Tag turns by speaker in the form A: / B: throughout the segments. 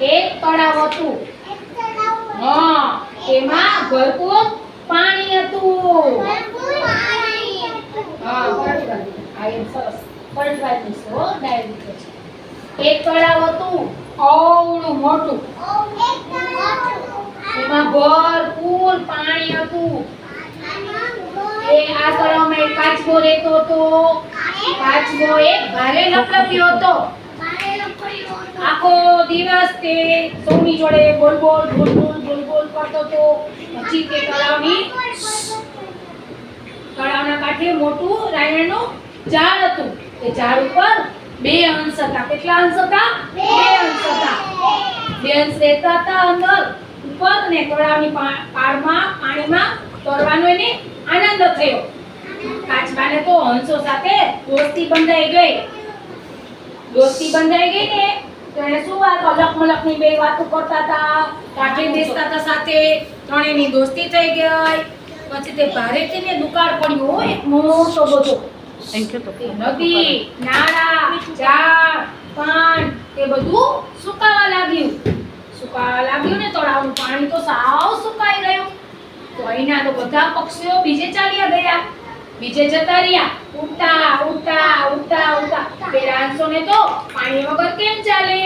A: એક તળાવ હતું. હા તેમાં ભરપૂર પાણી હતું. હા પલટવાનું. આ એમ સરસ. પલટવાનું હો ડાયરી છે. એક તળાવ હતું. અવળું મોટું. એમાં ભરપૂર પાણી હતું. એ આ તળાવમાં એક કાચબો રહેતો હતો. કાચબો એક ભારે લપલપ્યો હતો. આખો દિવસ તે સૌની જોડે બોલ બોલ બોલ બોલ બોલ બોલ કરતો તો પછી તે તળાવની તળાવના કાંઠે મોટું રાયણનું ઝાડ હતું. તે ઝાડ ઉપર બે અંશ હતા. કેટલા અંશ હતા? બે અંશ હતા. બે અંશ રહેતા હતા અંદર. ઉપર ને તળાવની પાળમાં પાણીમાં તરવાનો એને આનંદ થયો. કાચબાને તો હંસો સાથે દોસ્તી બંધાઈ ગઈ. દોસ્તી બંધાઈ ગઈ ને તો એને શું વાત અલક મલકની બે વાતો કરતા હતા? કાંઠે બેસતા હતા સાથે. ત્રણેયની દોસ્તી થઈ ગઈ. પછી તે ભારેથી ને દુકાળ પડ્યો એક મોટો બધો. તે નદી નાળા ઝાડ પાન તે બધું સુકાવા લાગ્યું. સુકાવા લાગ્યું ને તળાવનું પાણી તો સાવ સુકાઈ ગયું. તો અહીંના તો બધા પક્ષીઓ બીજે ચાલ્યા ગયા. બીજે જતા રહ્યા. ઉડતા ઉડતા ઉડતા ઉડતા. પેલા ને તો પાણી વગર કેમ ચાલે?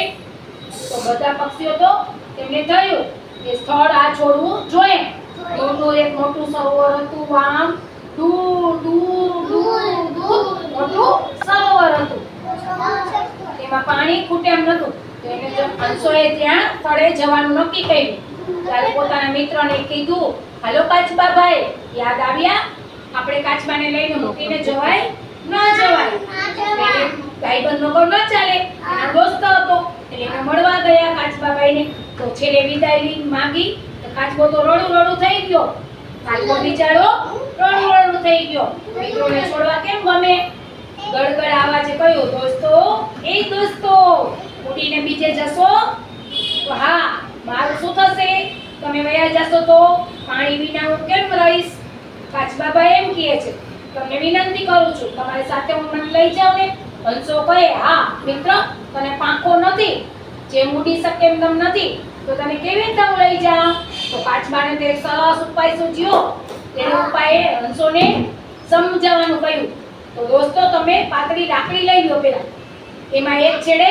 A: તો બધા પક્ષીઓ તો તેમને થયું કે સ્થળ આ છોડવું જોઈએ. દૂરનું એક મોટું સરોવર હતું આમ દૂર દૂર દૂર દૂર. મોટું સરોવર હતું. તેમાં પાણી ખૂટે એમ નતું. તો એને હંસોએ ત્યાં સ્થળે જવાનું નક્કી કર્યું. ત્યારે પોતાના મિત્રને કીધું, હાલો કાચબા ભાઈ યાદ આવ્યા? આપણે કાચબાને લઈને મૂકીને જવાય, ન જવાય. ભાઈ બંધ વગર ન ચાલે. એના દોસ્ત હતો, એટલે એને મળવા ગયા કાચબા ભાઈને તો છેલ્લે વિદાય લઈ માંગી, તો કાચબો તો રડું રડું થઈ ગયો. કાચબો બિચારો રડું રડું થઈ ગયો. મિત્રોને છોડવા કેમ ગમે? ગડગડ આવાજે કયો દોસ્તો, એ દોસ્તો, ઉડીને બીજે જશો? તો હા, મારું શું થશે? તમે વયા જશો તો પાણી વિના હું કેમ રહીશ? કાચબાબા એમ કહે છે, તમને વિનંતી કરું છું, તમારી સાથે હું મને લઈ જાઉં ને? હંસો કહે, હા, મિત્ર, તને પાંખો નથી, જે મૂડી શકે એમ તમ નથી, તો તને કેવી રીતે હું લઈ જાઉં? તો કાચબાને તે સરસ ઉપાય સૂચ્યો તેનો ઉપાયે હંસોને સમજાવવાનું કહ્યું, તો દોસ્તો, તમે પાતળી લાકડી લઈ લો પેલા એમાં એક છેડે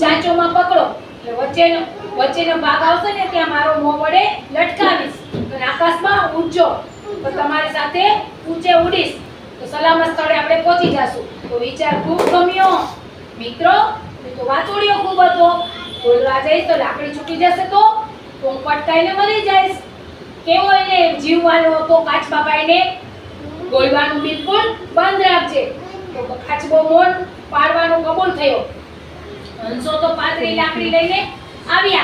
A: ચાંચોમાં પકડો એટલે વચ્ચેનો વચ્ચેનો ભાગ આવશે ને, ત્યાં મારો મોં વડે લટકાવીશ અને આકાશમાં ઊંચો તો તમારી સાથે ઊંચે ઉડીશ. તો સલામત સ્થળે આપણે પહોંચી જશું. તો વિચાર ખૂબ ગમ્યો. મિત્રો તો વાતોડિયો ખૂબ હતો. બોલવા જઈશ તો લાકડી છૂટી જશે તો હું પટકાઈને મરી જઈશ. કેવો એને જીવવાનો હતો કાચબાબાઈને બોલવાનું બિલકુલ બંધ રાખજે. તો ખાચબો મોન પાડવાનો કબૂલ થયો. હંસો તો પાતળી લાકડી લઈને આવ્યા.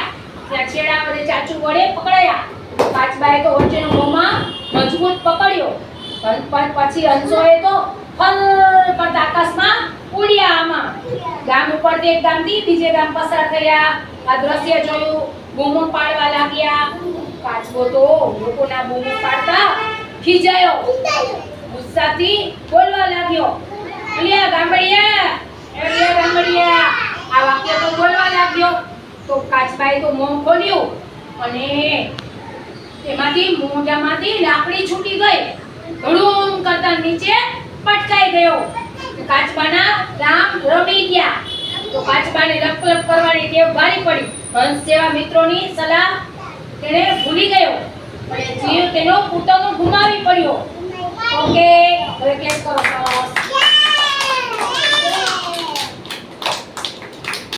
A: ત્યાં છેડા વડે ચાચુ વડે પકડાયા. કાચબાએ તો વચ્ચેનો મોંમાં મજબૂત પકડ્યો હં- પણ પછી હંસોએ તો ફલ પર આકાશમાં ઉડ્યા આમાં. ગામ ઉપરથી એક ગામથી બીજે ગામ પસાર થયા. આ દ્રશ્ય જોયું, બૂમો પાડવા લાગ્યા. પાછો તો લોકોના બૂમો પાડતા ખીજાયો. ગુસ્સાથી બોલવા લાગ્યો. અલિયા ગામડિયા અલિયા ગામડિયા આ વાક્ય તો બોલવા લાગ્યો. તો કાચબાએ તો મોં ખોલ્યું અને એમાંથી મોઢામાંથી લાકડી છૂટી ગઈ. ધડુમ કરતા નીચે પટકાઈ ગયો. કાચબાના રામ રમી ગયા. તો કાચબાને લપ લપ કરવાની ટેવ ભારી પડી. હંસ જેવા મિત્રોની સલાહ તેણે ભૂલી ગયો. પણ જીવ તેનો પોતાનો ગુમાવી પડ્યો.